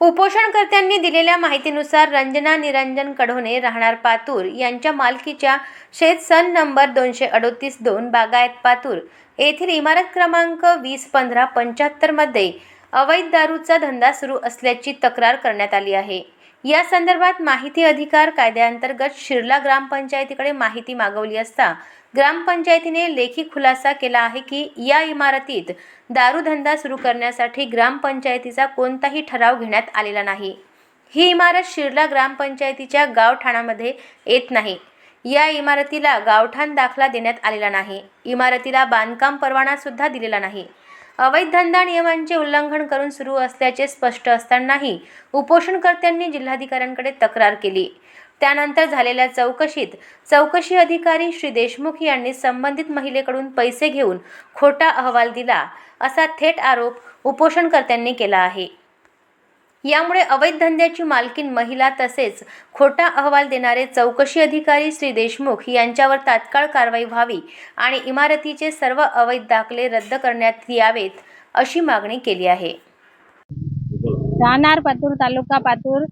उपोषणकर्त्यांनी दिलेल्या माहितीनुसार रंजना निरंजन कढोणे राहणार पातूर यांच्या मालकीच्या शेत सन नंबर दोनशे अडोतीस दोन बागायत पातूर येथील इमारत क्रमांक वीस पंधरा पंच्याहत्तरमध्ये अवैध दारूचा धंदा सुरू असल्याची तक्रार करण्यात आली आहे. या संदर्भात माहिती अधिकार कायद्याअंतर्गत शिरला ग्रामपंचायतीकडे माहिती मागवली असता ग्रामपंचायतीने लेखी खुलासा केला आहे की या इमारतीत दारूधंदा सुरू करण्यासाठी ग्रामपंचायतीचा कोणताही ठराव घेण्यात आलेला नाही. ही इमारत शिरला ग्रामपंचायतीच्या गावठाणामध्ये येत नाही. या इमारतीला गावठाण दाखला देण्यात आलेला नाही. इमारतीला बांधकाम परवाना सुद्धा दिलेला नाही. अवैध धंदा नियमांचे उल्लंघन करून सुरू असल्याचे स्पष्ट असतानाही उपोषणकर्त्यांनी जिल्हाधिकाऱ्यांकडे तक्रार केली. त्यानंतर झालेल्या चौकशीत चौकशी अधिकारी श्री देशमुख यांनी संबंधित महिलेकडून पैसे घेऊन खोटा अहवाल दिला असा थेट आरोप उपोषणकर्त्यांनी केला आहे. यामुळे अवैध धंद्याची मालकीन महिला तसेच खोटा अहवाल देणारे चौकशी अधिकारी श्री देशमुख यांच्यावर तात्काळ कारवाई व्हावी आणि इमारतीचे सर्व अवैध दाखले रद्द करण्यात यावेत अशी मागणी केली आहे. राहणार पातूर तालुका पातूर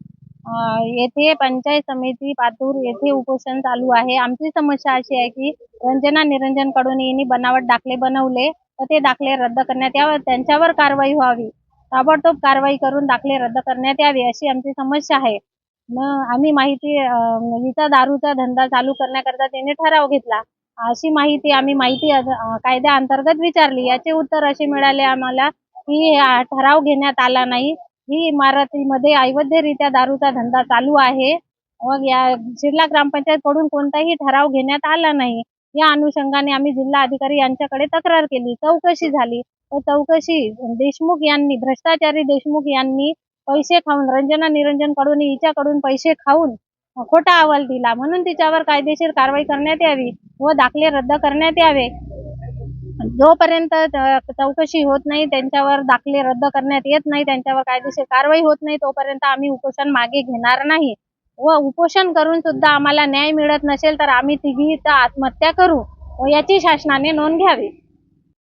येथे पंचायत समिती पातूर येथे उपोषण चालू आहे. आमची समस्या अशी आहे की रंजना निरंजनकडून यांनी बनावट दाखले बनवले व ते दाखले रद्द करण्यात यावे त्यांच्यावर कारवाई व्हावी. ताबडतोब कारवाई करून दाखले रद्द करण्यात यावे अशी आमची समस्या आहे. मग आम्ही माहिती हिचा दारूचा धंदा चालू करण्याकरता त्याने ठराव घेतला. अशी माहिती आम्ही माहिती कायद्या अंतर्गत विचारली. याचे उत्तर असे मिळाले आम्हाला की ठराव घेण्यात आला नाही. ही इमारतीमध्ये अवैधरित्या दारूचा धंदा चालू आहे. मग या शिर्ला ग्रामपंचायत कडून कोणताही ठराव घेण्यात आला नाही. या अनुषंगाने आम्ही जिल्हा अधिकारी यांच्याकडे तक्रार केली. चौकशी झाली. चौकशी. देशमुख यांनी भ्रष्टाचारी देशमुख यांनी पैसे खाऊन रंजना निरंजनकडून हिच्याकडून पैसे खाऊन खोटा अहवाल दिला. म्हणून तिच्यावर कायदेशीर कारवाई करण्यात यावी व दाखले रद्द करण्यात यावे. जोपर्यंत चौकशी होत नाही त्यांच्यावर दाखले रद्द करण्यात येत नाही त्यांच्यावर कायदेशीर कारवाई होत नाही तोपर्यंत आम्ही उपोषण मागे घेणार नाही. व उपोषण करून सुद्धा आम्हाला न्याय मिळत नसेल तर आम्ही तिघी आत्महत्या करू व याची शासनाने नोंद घ्यावी.